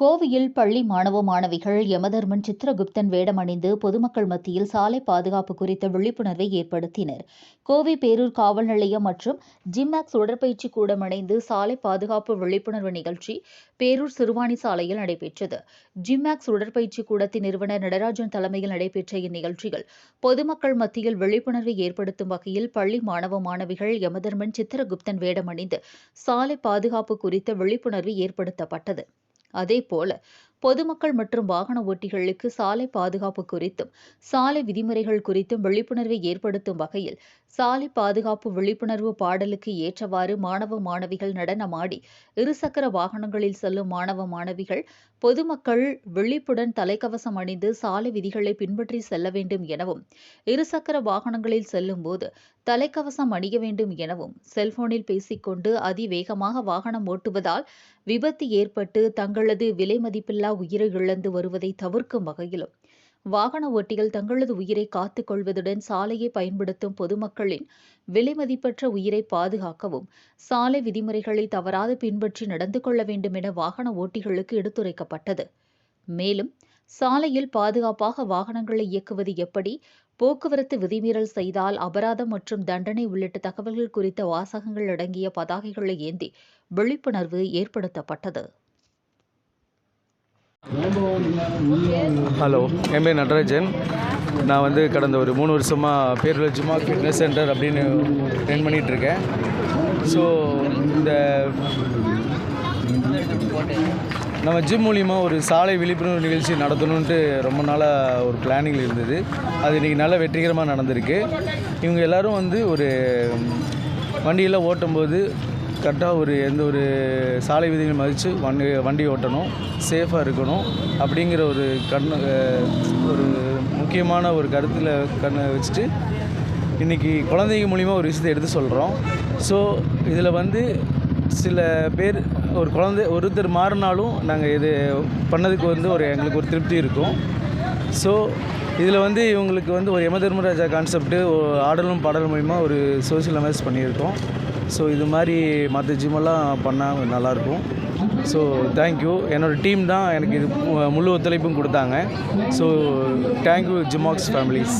கோவையில் பள்ளி மாணவ மாணவிகள் யமதர்மன் சித்திரகுப்தன் வேடம் அணிந்து பொதுமக்கள் மத்தியில் சாலை பாதுகாப்பு குறித்த விழிப்புணர்வை ஏற்படுத்தினர். கோவை பேரூர் காவல் நிலையம் மற்றும் ஜிம்மேக்ஸ் உடற்பயிற்சி கூடம் இணைந்து சாலை பாதுகாப்பு விழிப்புணர்வு நிகழ்ச்சி பேரூர் சிறுவாணி சாலையில் நடைபெற்றது. ஜிம்மேக்ஸ் உடற்பயிற்சி கூடத்தின் நிறுவனர் நடராஜன் தலைமையில் நடைபெற்ற இந்நிகழ்ச்சியில் பொதுமக்கள் மத்தியில் விழிப்புணர்வை ஏற்படுத்தும் வகையில் பள்ளி மாணவ மாணவிகள் யமதர்மன் சித்திரகுப்தன் வேடம் அணிந்து சாலை பாதுகாப்பு குறித்த விழிப்புணர்வு ஏற்படுத்தப்பட்டது. அதேபோல பொதுமக்கள் மற்றும் வாகன ஓட்டிகளுக்கு சாலை பாதுகாப்பு குறித்தும் சாலை விதிமுறைகள் குறித்தும் விழிப்புணர்வை ஏற்படுத்தும் வகையில் சாலை பாதுகாப்பு விழிப்புணர்வு பாடலுக்கு ஏற்றவாறு மாணவ மாணவிகள் நடனமாடி இருசக்கர வாகனங்களில் செல்லும் மாணவ மாணவிகள் பொதுமக்கள் விழிப்புடன் தலைக்கவசம் அணிந்து சாலை விதிகளை பின்பற்றி செல்ல வேண்டும் எனவும் இருசக்கர வாகனங்களில் செல்லும்போது தலைக்கவசம் அணிய வேண்டும் எனவும் செல்போனில் பேசிக்கொண்டு அதிவேகமாக வாகனம் ஓட்டுவதால் விபத்து ஏற்பட்டு தங்களது விலை மதிப்பில்லா உயிரை இழந்து வருவதை தவிர்க்கும் வகையிலும் வாகன ஓட்டிகள் தங்களது உயிரை காத்துக் கொள்வதுடன் சாலையை பயன்படுத்தும் பொதுமக்களின் விலைமதிப்பற்ற உயிரை பாதுகாக்கவும் சாலை விதிமுறைகளை தவறாது பின்பற்றி நடந்து கொள்ள வேண்டும் என வாகன ஓட்டிகளுக்கு எடுத்துரைக்கப்பட்டது. மேலும் சாலையில் பாதுகாப்பாக வாகனங்களை இயக்குவது எப்படி போக்குவரத்து விதிமீறல் செய்தால் அபராதம் மற்றும் தண்டனை உள்ளிட்ட தகவல்கள் குறித்த வாசகங்கள் அடங்கிய பதாகைகளை ஏந்தி விழிப்புணர்வு ஏற்படுத்தப்பட்டது. ஹலோ என் பேர் நடராஜன். நான் வந்து கடந்த ஒரு மூணு வருஷமாக பேரில் ஜும்மா ஃபிட்னஸ் சென்டர் அப்படின்னு ரன் பண்ணிகிட்ருக்கேன் ஸோ இந்த நம்ம ஜிம் மூலிமா ஒரு சாலை விழிப்புணர்வு நிகழ்ச்சி நடத்தணுன்ட்டு ரொம்ப நாளாக ஒரு பிளானிங்கில் இருந்தது. அது இன்றைக்கி நல்ல வெற்றிகரமாக நடந்திருக்கு. இவங்க எல்லோரும் வந்து ஒரு வண்டியெல்லாம் ஓட்டும்போது கரெக்டாக ஒரு எந்த ஒரு சாலை விதிகள் மதித்து வண்டி வண்டி ஓட்டணும் சேஃபாக இருக்கணும் அப்படிங்கிற ஒரு கண் ஒரு முக்கியமான ஒரு கருத்தில் கண்ணை வச்சுட்டு இன்றைக்கி குழந்தைங்க மூலிமா ஒரு விஷயத்தை எடுத்து சொல்கிறோம் ஸோ இதில் வந்து சில பேர் ஒரு குழந்தை ஒருத்தர் மாறினாலும் நாங்கள் இது பண்ணதுக்கு வந்து ஒரு எங்களுக்கு ஒரு திருப்தி இருக்கும். ஸோ இதில் வந்து இவங்களுக்கு வந்து ஒரு யம தர்மராஜா கான்செப்ட்டு ஆடலும் பாடலும் மூலிமா ஒரு சோசியல் அவேர்ஸ் பண்ணியிருக்கோம். ஸோ இது மாதிரி மற்ற ஜிம்மெல்லாம் பண்ணால் நல்லாயிருக்கும். ஸோ தேங்க்யூ என்னோடய டீம் தான் எனக்கு இது முழு ஒத்துழைப்பும் கொடுத்தாங்க. So thank you ஜிமாக்ஸ் families